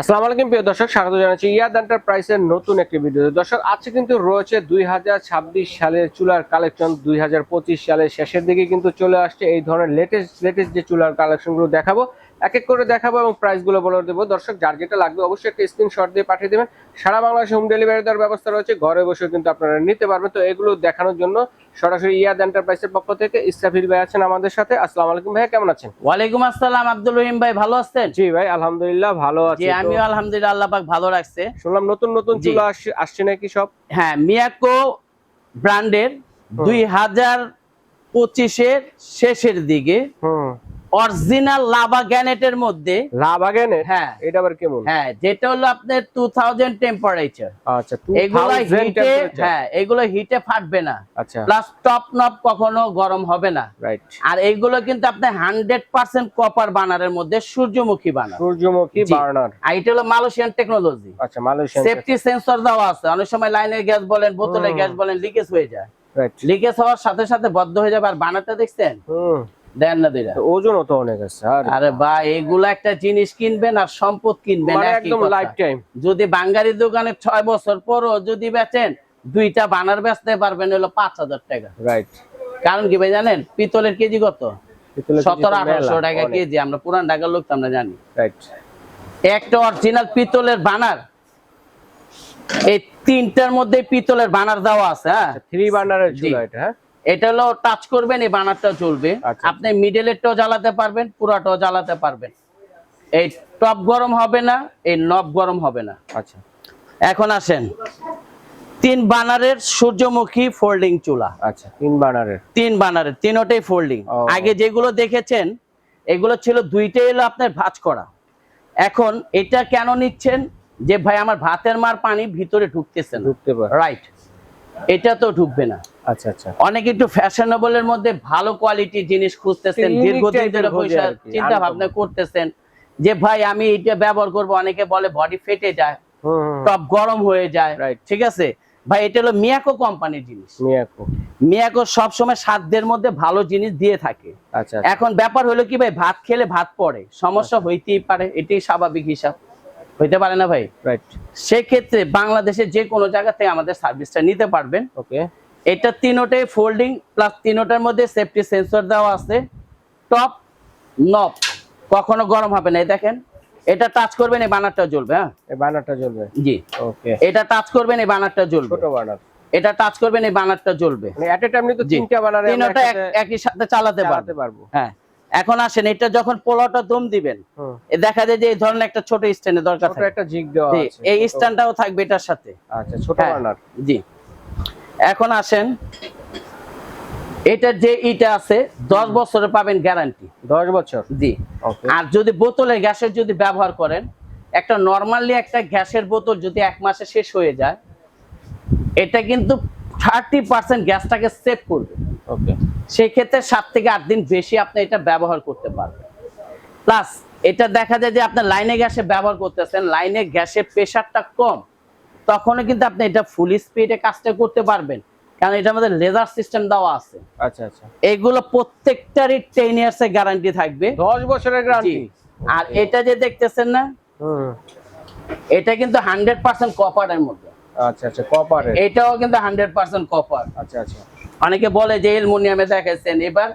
আসসালামু আলাইকুম, প্রিয় দর্শক, স্বাগত জানাচ্ছি ইয়াদ এন্টারপ্রাইজের নতুন একটি ভিডিও দর্শক, আজকে কিন্তু রয়েছে দুই হাজার ছাব্বিশ সালের চুলার কালেকশন, দুই হাজার পঁচিশ সালের শেষের দিকে কিন্তু চলে আসছে এই ধরনের লেটেস্ট লেটেস্ট যে চুলার কালেকশনগুলো দেখাবো, এক এক করে দেখাবো এবং প্রাইসগুলো বলে দেবো। দর্শক, যার যেটা লাগবে অবশ্যই একটা স্ক্রিনশট দিয়ে পাঠিয়ে দেবেন। সারা বাংলাদেশে হোম ডেলিভারি দেওয়ার ব্যবস্থা রয়েছে, ঘরে বসে কিন্তু আপনারা নিতে পারবেন। তো এগুলো দেখানোর জন্য সরাসরি ইয়াদ এন্টারপ্রাইজের পক্ষ থেকে ইস্তাফির ভাই আছেন আমাদের সাথে। আসসালামু আলাইকুম ভাই কেমন আছেন? ওয়ালাইকুম আসসালাম আব্দুল রহিম ভাই ভালো আছেন? জি ভাই আলহামদুলিল্লাহ ভালো আছি জি আমিও আলহামদুলিল্লাহ আল্লাহ পাক ভালো রাখছে। শুনলাম নতুন নতুন। চুলা আসছে নাকি সব? হ্যাঁ মিয়াকো ব্র্যান্ডের দুই হাজার পঁচিশের শেষের দিকে হুম। অরিজিনাল লাভা গ্যানেটের মধ্যে। লাভ আগে হ্যাঁ। এটা আবার কেমন? হ্যাঁ যেটা হলো আপনার টু থাউজেন্ড টেম্পারেচার আচ্ছা এগুলো হিটে হ্যাঁ এগুলো হিটে ফাটবে না। আচ্ছা। প্লাস টপ নব কখনো গরম হবে না। রাইট আর এইগুলো কিন্তু আপনার হান্ড্রেড পার্সেন্ট কপার বানারের মধ্যে সূর্যমুখী বানার সূর্যমুখী। বার্নার আর এটা হলো মালয়েশিয়ান টেকনোলজি আচ্ছা মালয়েশিয়ান সেফটি সেন্সর দেওয়া আছে। অনেক সময় লাইনের গ্যাস বলেন বোতলের গ্যাস বলেন লিকেজ হয়ে যায়। রাইট লিকেজ হওয়ার সাথে সাথে বদ্ধ হয়ে যাবে। আর বানারটা দেখছেন? হুম। দেন না দিরা ওজনও তো অনেক আছে আর বা এগুলা একটা জিনিস কিনবেন আর সম্পদ কিনবেন মানে একদম লাইফ টাইম যদি বাঙ্গারি দোকানে ছয় বছর পরও যদি বেচেন দুইটা বানার বেচতে পারবেন হলো পাঁচ হাজার টাকা। রাইট কারণ কি ভাই জানেন পিতলের কেজি কত? সতেরো আঠারোশো টাকা কেজি আমরা পুরান ঢাকার লোক তো আমরা জানি। রাইট একটা অরিজিনাল পিতলের বানার এই তিনটার মধ্যে পিতলের বানার দেওয়া আছে হ্যাঁ? থ্রি বার্নারের জি। চুলা এটা হ্যাঁ? এটা হলো টাচ করবেন এই বানারটা চলবে আচ্ছা। আপনি মিডলেরটাও জ্বালাতে পারবেন পুরাটাও জ্বালাতে পারবেন। এই টপ গরম হবে না এই নব গরম হবে না। আচ্ছা। এখন আসেন তিন বানারের সূর্যমুখী ফোল্ডিং চুলা। আচ্ছা তিন বানারের। তিন বানারের তিনোটাই ফোল্ডিং। আগে যেগুলো দেখেছেন এগুলো ছিল দুইটাই হলো আপনার ভাঁজ করা। এখন এটা কেন নিচ্ছেন? যে ভাই আমার ভাতের মার পানি ভিতরে ঢুকতেছে না। ঢুকতে পারে। রাইট এটা তো ঢুকবে না। আচ্ছা আচ্ছা। অনেকে একটু ফ্যাশনেবল এর মধ্যে ভালো কোয়ালিটির জিনিস খুঁজতেছেন Unique দীর্ঘদিন ধরে পয়সা চিন্তা ভাবনা করতেছেন যে ভাই আমি এটা ব্যবহার করব। অনেকে বলে বডি ফেটে যায় টপ গরম হয়ে যায়. ঠিক আছে? ভাই এটা হলো মিয়াকো কোম্পানির জিনিস। মিয়াকো। মিয়াকো সবসময় সাধ্যের মধ্যে ভালো জিনিস দিয়ে থাকে। আচ্ছা আচ্ছা। এখন ব্যাপার হলো কি ভাই ভাত খেলে ভাত পড়ে। সমস্যা হইতেই পারে এটাই স্বাভাবিক হিসাব। হইতে পারে না ভাই? রাইট সেক্ষেত্রে বাংলাদেশের যে কোনো জায়গা থেকে আমাদের সার্ভিসটা নিতে পারবেন। ওকে এটা তিনোটাই ফোল্ডিং প্লাস তিনোটার মধ্যে সেফটি সেন্সর দেওয়া আছে। টপ নব কখনো গরম হবে না দেখেন। এটা টাচ করবেন এই বানারটা জ্বলবে হ্যাঁ? এই বার্নারটা জ্বলবে? জি। ওকে এটা টাচ করবেন এই বানারটা জ্বলবে। ছোট বার্নার এটা টাচ করবেন এই বানারটা জ্বলবে। মানে এট এ টাইম তো তিনটা বার্নারে তিনোটা এক- একই সাথে চালাতে পারবে। পারব। হ্যাঁ। এখন আসেন এটা যখন পোলাওটা দম দিবেন দেখা যায় যে এই ধরনের একটা ছোট স্ট্যান্ডের দরকার থাকে। একটা জিগ দেওয়া আছে। এই স্ট্যান্ডটাও থাকবে এটার সাথে। আচ্ছা ছোট হ্যাঁ। বার্নার। জি। এখন আসেন এটার যে ইটা আছে দশ বছরে পাবেন গ্যারান্টি 10 বছর? জি। আর যদি বোতলের গ্যাসের যদি ব্যবহার করেন একটা নর্মালি একটা গ্যাসের বোতল যদি এক মাসে শেষ হয়ে যায় এটা কিন্তু থার্টি পার্সেন্ট গ্যাসটাকে সেভ করবে। ওকে সেই ক্ষেত্রে সাত থেকে আট দিন বেশি আপনি এটা ব্যবহার করতে পারবেন। প্লাস এটা দেখা যায় যে আপনার লাইনে গ্যাসে ব্যবহার করতেছেন লাইনে গ্যাসের প্রেশারটা কম তখনও কিন্তু আপনি এটা ফুল স্পিডে কাজটা করতে পারবেন। কারণ এটার মধ্যে লেজার সিস্টেম দেওয়া আছে। আচ্ছা আচ্ছা। এগুলো প্রত্যেকটারই টেন ইয়ার্স এর গ্যারান্টি থাকবে। 10 বছরের গ্যারান্টি আর এটা যে দেখতেছেন না হুম। এটা কিন্তু হান্ড্রেড পার্সেন্ট কপারের মধ্যে। আচ্ছা আচ্ছা কপারের এটাও কিন্তু হান্ড্রেড পার্সেন্ট কপার আচ্ছা আচ্ছা। অনেকে বলে যে এলমোনিয়ামে দেখেছেন। এবার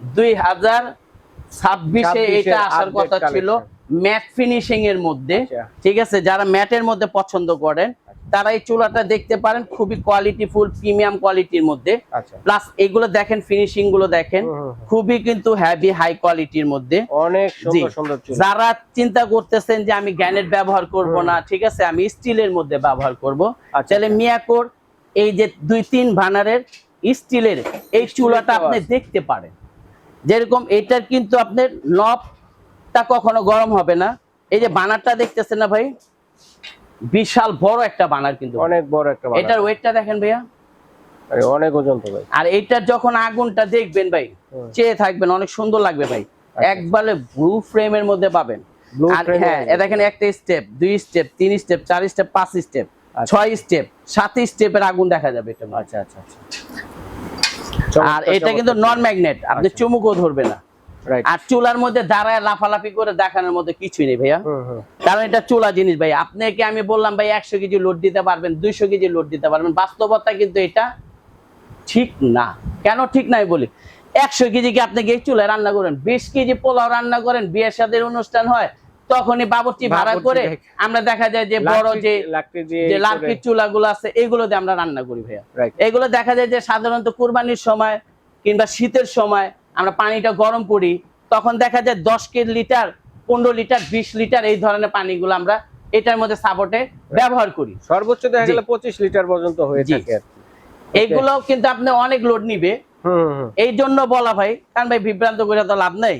দুই হাজার ছাব্বিশে এটা আসার কথা ছিল ম্যাট ফিনিশিং এর মধ্যে। আচ্ছা। ঠিক আছে? যারা ম্যাটের মধ্যে পছন্দ করেন তারা এই চুলাটা দেখতে পারেন খুবই কোয়ালিটি ফুল প্রিমিয়াম কোয়ালিটির মধ্যে। আচ্ছা। প্লাস এগুলো দেখেন ফিনিশিংগুলো দেখেন। খুবই কিন্তু হ্যাভি হাই কোয়ালিটির মধ্যে। অনেক যারা চিন্তা করতেছেন যে আমি গ্যানেট ব্যবহার করব না ঠিক আছে? আমি স্টিলের মধ্যে ব্যবহার করব। আচ্ছা, তাহলে আচ্ছা। মিয়াকোর এই যে দুই তিন ভানারের স্টিলের এই চুলাটা আপনি দেখতে পারেন। যেরকম এটার কিন্তু আপনার নবটা কখনো গরম হবে না। এই যে বানারটা দেখতেছেন না ভাই? বিশাল বড় একটা বানার কিন্তু। অনেক বড় একটা এটার ওয়েটটা দেখেন ভাইয়া? আরে, অনেক ওজন তো ভাই। আর এইটার যখন আগুনটা দেখবেন ভাই চেয়ে থাকবেন অনেক সুন্দর লাগবে ভাই। একবারে ব্লু ফ্রেমের মধ্যে পাবেন। আর হ্যাঁ দেখেন একটা স্টেপ দুই স্টেপ তিন স্টেপ চার স্টেপ পাঁচ স্টেপ আচ্ছা। ছয় স্টেপ সাত স্টেপের আগুন দেখা যাবে এটা আচ্ছা আচ্ছা আচ্ছা। আর এটা কিন্তু নন ম্যাগনেট আপনি আচ্ছা। চুমুকও ধরবে না। আর চুলার মধ্যে দাঁড়ায় লাফালাফি করে দেখানোর মধ্যে কিছুই নেই ভাইয়া। কারণ এটা চুলা জিনিস ভাই আপনাকে আমি বললাম ভাই একশো কেজি লোড দিতে পারবেন দুইশো কেজি লোড দিতে পারবেন। বাস্তবতা কিন্তু এটা ঠিক না। কেন ঠিক নাই বলি? একশো কেজি কি আপনি এই চুলায় রান্না করেন? বিশ কেজি পোলাও রান্না করেন বিয়ের সাথে অনুষ্ঠান হয় তখনই বাবুর্চি ভাড়া করে আমরা দেখা যায় যে বড় যে যে লার্কির চুলাগুলো আছে এগুলো দিয়ে আমরা রান্না করি ভাইয়া। এগুলো দেখা যায় যে সাধারণত কুরবানির সময় কিংবা শীতের সময় আমরা পানিটা গরম করি তখন দেখা যায় দশ কেজি লিটার পনেরো লিটার বিশ লিটার এই ধরনের পানিগুলো আমরা এটার মধ্যে সাপোর্টে ব্যবহার করি। সর্বোচ্চ দেখা। গেলে পঁচিশ লিটার পর্যন্ত হয়ে জি। থাকে এইগুলো কিন্তু আপনি অনেক লোড নিবে। এই জন্য বলা ভাই কারণ ভাই বিভ্রান্ত করে তো লাভ নেই।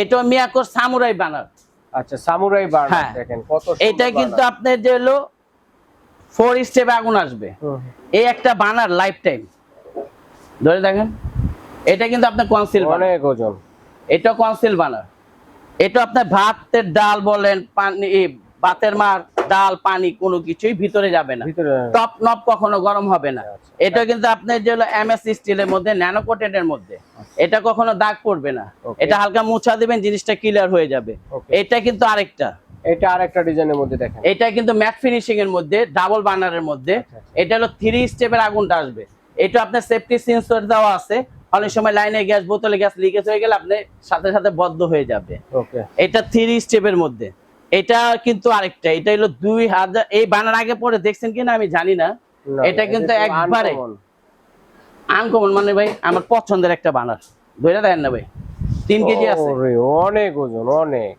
এটা মিয়াকোর সামুরাই বানার। আচ্ছা সামুরাই বার হ্যাঁ। দেখেন কত এটা কিন্তু আপনি আপনার যে হলো ফোর স্টেপ আগুন আসবে। এই একটা বানার লাইফ টাইম ধরে দেখেন এটা কিন্তু আপনার কনসিল অনেক ওজন। এটা কনসিল বানার এটা আপনার ভাতের ডাল বলেন পানি ভাতের মার ডাল পানি কোনো কিছুই ভিতরে যাবে না। টপ নপ কখনো গরম হবে না। আচ্ছা। এটা কিন্তু আপনার যে হলো এমএস স্টিলের মধ্যে ন্যানো কোটেডের মধ্যে এটা কখনো দাগ পড়বে না। এটা হালকা মুছা দিবেন জিনিসটা ক্লিয়ার হয়ে যাবে। এটা কিন্তু আরেকটা। এটা আরেকটা ডিজাইনের মধ্যে দেখেন। এটা কিন্তু ম্যাট ফিনিশিং এর মধ্যে ডাবল বার্নারের মধ্যে। আচ্ছা, আচ্ছা। এটা হলো থ্রি স্টেপের আগুনটা আসবে। এটা আপনার সেফটি সেন্সর দেওয়া আছে। অনেক সময় লাইনে গ্যাস বোতলে গ্যাস লিকেজ হয়ে গেলে আপনি সাথে সাথে বদ্ধ হয়ে যাবে। ওকে এটা থ্রি স্টেপের মধ্যে। এটা কিন্তু আরেকটা এটা হলো দুই হাজার এই বানার আগে পরে দেখছেন কিনা আমি জানি না। এটা কিন্তু একবারে আনকমন মানে ভাই আমার পছন্দের একটা বানার। ধরে দেন না ভাই তিন কেজি আছে। অনেক ওজন অনেক।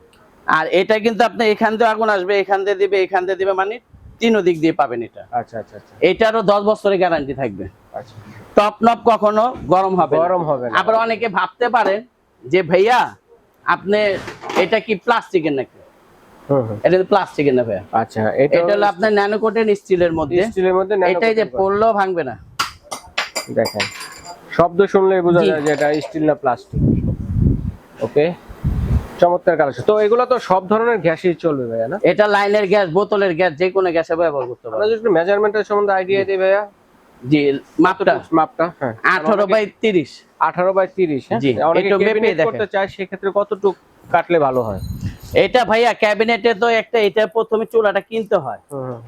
আর এটা কিন্তু আপনি এখান দিয়ে আগুন আসবে এখান দিয়ে দিবে এখান দিয়ে দিবে মানে তিনও দিক দিয়ে পাবেন এটা। আচ্ছা আচ্ছা আচ্ছা। এটারও দশ বছরের গ্যারান্টি থাকবে। আচ্ছা। টপ নপ কখনো গরম হবে গরম হবে না। আবার অনেকে ভাবতে পারেন যে ভাইয়া আপনি এটা কি প্লাস্টিকের নাকি? এটা প্লাস্টিকের না ভাইয়া? আচ্ছা এটা হলো আপনার ন্যানোকোটেন স্টিলের মধ্যে। স্টিলের মধ্যে এটাই যে পড়লেও ভাঙবে না। দেখেন শব্দ শুনলেই বোঝা যায় যে এটা স্টিল না প্লাস্টিক ওকে চমৎকার কালেকশন তো এগুলো তো সব ধরনের গ্যাসই চলবে ভাইয়া না? এটা লাইনের গ্যাস বোতলের গ্যাস যে কোনো গ্যাসে ব্যবহার করতে আমরা পারবেন। যদি মেজারমেন্টের সম্বন্ধে আইডিয়া দিই ভাইয়া? জি মাপটা। মাপটা হ্যাঁ। আঠারো বাই তিরিশ। আঠারো বাই তিরিশ হ্যাঁ? জি, অনেকে একটু মেপে দেখেন। করতে চায় সেক্ষেত্রে কতটুকু কাটলে ভালো হয়? এটা ভাইয়া ক্যাবিনেটে তো একটা এটা প্রথমে চুলাটা কিনতে হয়।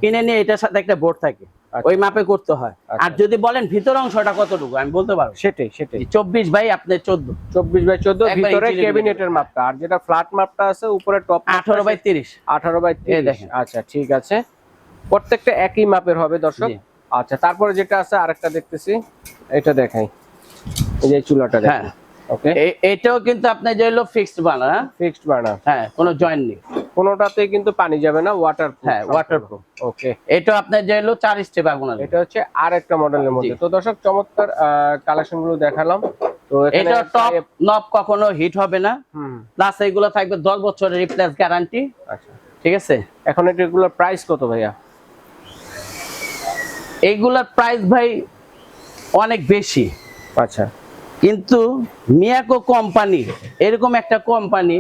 কিনে নিয়ে এটার সাথে একটা বোর্ড থাকে। আচ্ছা। ওই মাপে করতে হয়। আচ্ছা। আর যদি বলেন ভিতর অংশটা কতটুকু আমি বলতে পারব। সেটাই সেটাই। চব্বিশ বাই আপনার চোদ্দ। চব্বিশ বাই চোদ্দ ভিতরে ক্যাবিনেটের মাপটা। আর যেটা ফ্ল্যাট মাপটা আছে উপরে টপ আঠারো বাই তিরিশ। আঠারো বাই তিরিশ। দেখেন। আচ্ছা ঠিক আছে। প্রত্যেকটা একই মাপের হবে দর্শক। আচ্ছা তারপরে যেটা আছে আরেকটা দেখতেছি। এটা দেখাই। এই যে চুলাটা হ্যাঁ। ওকে এটাও কিন্তু আপনার যে হলো ফিক্সড বানা? ফিক্সড বার্নার হ্যাঁ কোনো জয়েন্ট নেই। কোনোটাতে কিন্তু পানি যাবে না ওয়াটার হ্যাঁ ওয়াটারপ্রুফ ওকে এটা আপনার যে হলো চার স্টেপ আগুন এটা হচ্ছে আর একটা মডেলের মধ্যে তো দর্শক চমৎকার কালেকশনগুলো দেখালাম। তো এটা টপ নব কখনো হিট হবে না। হুম। প্লাস এগুলো থাকবে দশ বছরের রিপ্লেস গ্যারান্টি আচ্ছা। ঠিক আছে? এখন এগুলোর প্রাইস কত ভাইয়া? এইগুলার প্রাইস ভাই অনেক বেশি। আচ্ছা। কিন্তু মিয়াকো কোম্পানি এরকম একটা কোম্পানি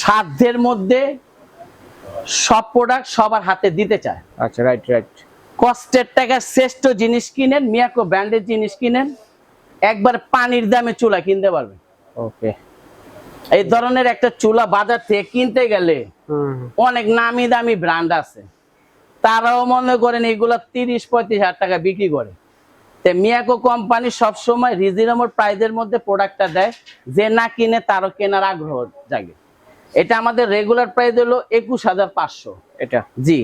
সাধ্যের মধ্যে সব প্রোডাক্ট সবার হাতে দিতে চায়। আচ্ছা রাইট রাইট কষ্টের টাকা শ্রেষ্ঠ জিনিস কিনেন মিয়াকো ব্র্যান্ডের জিনিস কিনেন একবার পানির দামে চুলা কিনতে পারবেন। ওকে। এই ধরনের একটা চুলা বাজার থেকে কিনতে গেলে অনেক নামি দামি ব্র্যান্ড আছে। তারাও মনে করেন এগুলো তিরিশ পঁয়ত্রিশ হাজার টাকা বিক্রি করে। তে মিয়াকো কোম্পানি সবসময় রিজনেবল প্রাইসের মধ্যে প্রোডাক্টটা দেয় যে না কিনে তারও কেনার আগ্রহ জাগে। এটা আমাদের রেগুলার প্রাইস হলো একুশ হাজার পাঁচশো। এটা? জি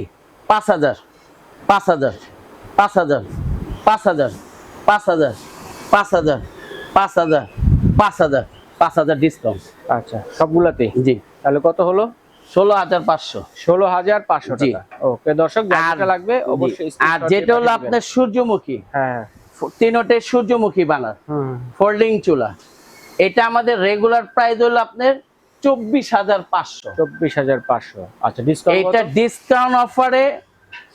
পাঁচ হাজার পাঁচ হাজার পাঁচ হাজার পাঁচ হাজার পাঁচ হাজার পাঁচ হাজার পাঁচ হাজার পাঁচ হাজার পাঁচ হাজার ডিসকাউন্ট আচ্ছা সবগুলাতেই? জি। তাহলে কত হলো? ষোলো হাজার পাঁচশো। ষোলো হাজার পাঁচশো। টাকা। ওকে দর্শক লাগবে অবশ্যই আর যেটা হলো আপনার সূর্যমুখী হ্যাঁ। তিনোটে সূর্যমুখী বানার ফোল্ডিং চুলা। এটা আমাদের রেগুলার প্রাইস হলো আপনার চব্বিশ হাজার পাঁচশো। চব্বিশ হাজার পাঁচশো। আচ্ছা ডিসকাউন্ট এটা ডিসকাউন্ট অফারে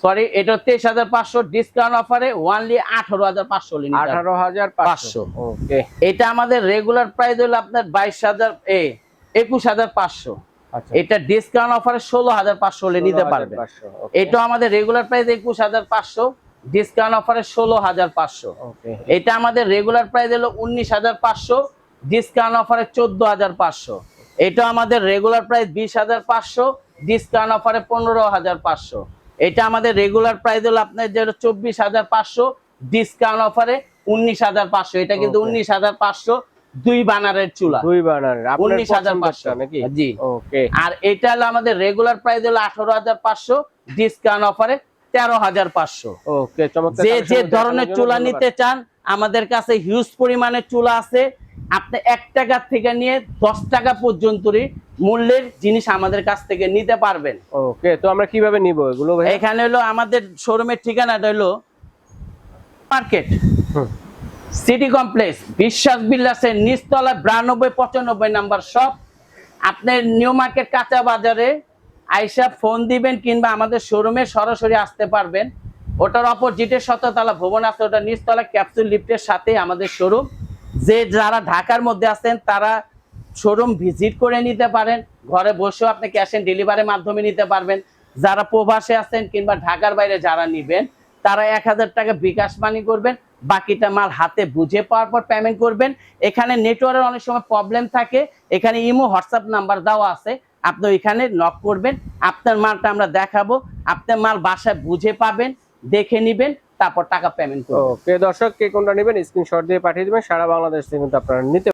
সরি এটা তেইশ হাজার পাঁচশো ডিসকাউন্ট অফারে ওয়ানলি আঠারো হাজার পাঁচশো আঠারো হাজার পাঁচশো। ওকে এটা আমাদের রেগুলার প্রাইস হলো আপনার বাইশ হাজার এ একুশ হাজার পাঁচশো। আচ্ছা। এটা ডিসকাউন্ট অফারে ষোলো হাজার পাঁচশো হলে নিতে পারবে 16,500, এটা আমাদের রেগুলার প্রাইস একুশ হাজার পাঁচশো। ডিসকাউন্ট অফারে ষোলো হাজার পাঁচশো। এটা আমাদের রেগুলার প্রাইস হলো উনিশ হাজার পাঁচশো ডিসকাউন্ট অফারে চোদ্দ হাজার পাঁচশো। এটা আমাদের রেগুলার প্রাইস বিশ হাজার পাঁচশো ডিসকাউন্ট অফারে পনেরো হাজার পাঁচশো। এটা আমাদের রেগুলার প্রাইস হলো আপনার যেটা চব্বিশ হাজার পাঁচশো ডিসকাউন্ট অফারে উনিশ হাজার পাঁচশো। এটা কিন্তু উনিশ হাজার পাঁচশো দুই বানারের চুলা। দুই বানারের উনিশ হাজার পাঁচশো। নাকি? জি। ওকে আর এটা হলো আমাদের রেগুলার প্রাইস হলো আঠারো হাজার পাঁচশো ডিসকাউন্ট অফারে তেরো হাজার পাঁচশো। যে যে ধরনের চুলা নিতে চান আমাদের কাছে হিউজ পরিমাণে চুলা আছে। আপনি এক টাকা থেকে নিয়ে দশ টাকা পর্যন্ত মূল্যের জিনিস আমাদের কাছ থেকে নিতে পারবেন। ওকে তো আমরা কীভাবে নিব এগুলো এখানে হলো আমাদের শোরুমের ঠিকানাটা হলো মার্কেট। সিটি কমপ্লেক্স বিশ্বাস বিল্লাসের নিচতলা বিরানব্বই পঁচানব্বই নাম্বার শপ আপনি নিউ মার্কেট কাঁচা বাজারে আইসা ফোন দিবেন কিংবা আমাদের শোরুমে সরাসরি আসতে পারবেন। ওটার অপোজিটে শততলা ভবন আছে, ওটা নিচতলা ক্যাপসুল লিফটের সাথে আমাদের শোরুম। যে যারা ঢাকার মধ্যে আছেন, তারা শোরুম ভিজিট করে নিতে পারেন। ঘরে বসেও আপনি ক্যাশ অন ডেলিভারির মাধ্যমে নিতে পারবেন। যারা প্রবাসে আছেন কিংবা ঢাকার বাইরে যারা নিবেন, তারা এক হাজার টাকা বিকাশ মানি করবেন। বাকিটা মাল হাতে বুঝে পাওয়ার পর পেমেন্ট করবেন। এখানে নেটওয়ার্কের অনেক সময় প্রবলেম থাকে। এখানে ইমো হোয়াটসঅ্যাপ নাম্বার দেওয়া আছে। আপনি ওইখানে নক করবেন, আপনার মালটা আমরা দেখাবো, আপনার মাল বাসায় বুঝে পাবেন, দেখে নিবেন, তারপর টাকা পেমেন্ট করবেন। দর্শক, কে কোনটা নেবেন স্ক্রিনশট দিয়ে পাঠিয়ে দেবেন, সারা বাংলাদেশ থেকে কিন্তু আপনারা নিতে